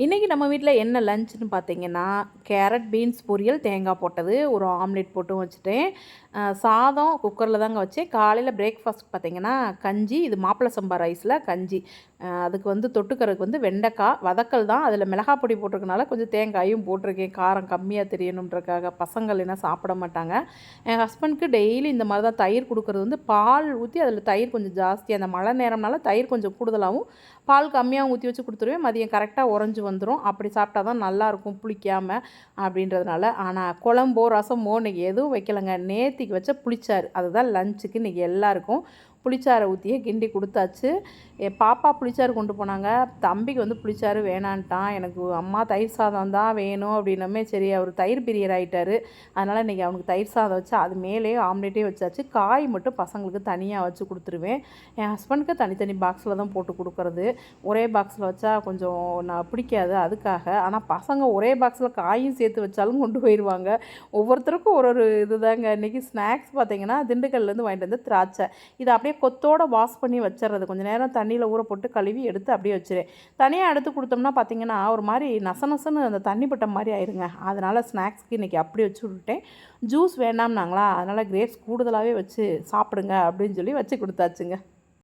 இன்றைக்கி நம்ம வீட்டில் என்ன லஞ்சுன்னு பார்த்தீங்கன்னா கேரட் பீன்ஸ் பொரியல் தேங்காய் போட்டது. ஒரு ஆம்லேட் போட்டும் வச்சுட்டேன். சாதம் குக்கரில் தாங்க வச்சேன். காலையில் பிரேக்ஃபாஸ்ட் பார்த்தீங்கன்னா கஞ்சி இது மாப்பிள்ளை சம்பா ரைஸில் கஞ்சி. அதுக்கு வந்து தொட்டுக்கறதுக்கு வந்து வெண்டைக்காய் வதக்கல் தான். அதில் மிளகாய் பொடி போட்டிருக்கனால கொஞ்சம் தேங்காயும் போட்டிருக்கேன். காரம் கம்மியாக தெரியணுன்றக்காக பசங்கள் என்ன சாப்பிட மாட்டாங்க. என் ஹஸ்பண்ட்க்கு டெய்லி இந்த மாதிரி தான் தயிர் கொடுக்குறது வந்து பால் ஊற்றி அதில் தயிர் கொஞ்சம் ஜாஸ்தி. அந்த மழை நேரம்னால தயிர் கொஞ்சம் கூடுதலாகவும் பால் கம்மியாகவும் ஊற்றி வச்சு கொடுத்துருவேன். மதியம் கரெக்டாக உறைஞ்சி வந்துடும் அப்படி சாப்பிட்டா தான் நல்லாயிருக்கும் புளிக்காமல் அப்படின்றதுனால. ஆனால் குழம்போ ரசமோ இன்றைக்கி எதுவும் வைக்கலைங்க. நேத்திக்கு வச்ச புளிச்சார் அதுதான் லஞ்சுக்கு இன்றைக்கி எல்லாருக்கும். புளிச்சாறை ஊற்றியே கிண்டி கொடுத்தாச்சு. என் பாப்பா புளிச்சாறு கொண்டு போனாங்க. தம்பிக்கு வந்து புளிச்சாறு வேணான்ட்டான். எனக்கு அம்மா தயிர் சாதம் தான் வேணும் அப்படின்னமே சரி அவர் தயிர் பிரியர் ஆகிட்டாரு அதனால் இன்றைக்கி அவனுக்கு தயிர் சாதம் வச்சு அது மேலே ஆம்லேட்டே வச்சாச்சு. காய் மட்டும் பசங்களுக்கு தனியாக வச்சு கொடுத்துருவேன். என் ஹஸ்பண்டுக்கு தனித்தனி பாக்ஸில் தான் போட்டு கொடுக்குறது. ஒரே பாக்ஸில் வச்சா கொஞ்சம் நான் பிடிக்காது அதுக்காக. ஆனால் பசங்க ஒரே பாக்ஸில் காயும் சேர்த்து வச்சாலும் கொண்டு போயிடுவாங்க ஒவ்வொருத்தருக்கும் ஒரு ஒரு இதுதாங்க இன்றைக்கி ஸ்நாக்ஸ் பார்த்தீங்கன்னா திண்டுக்கல்லேருந்து வாங்கிட்டு வந்து திராட்சை. இதை அப்படியே அப்படியே கொத்தோட வாஷ் பண்ணி வச்சிடுறது கொஞ்சம் நேரம் தண்ணியில் ஊற போட்டு கழுவி எடுத்து அப்படியே வச்சிரு. தனியாக எடுத்து கொடுத்தோம்னா பார்த்தீங்கன்னா ஒரு மாதிரி நச நசன்னு அந்த தண்ணி பட்ட மாதிரி ஆயிருங்க. அதனால் ஸ்நாக்ஸ்க்கு இன்றைக்கி அப்படி வச்சு விட்டுட்டேன். ஜூஸ் வேண்டாம்னாங்களா? அதனால் கிரேப்ஸ் கூடுதலாகவே வச்சு சாப்பிடுங்க அப்படின்னு சொல்லி வச்சு கொடுத்தாச்சுங்க.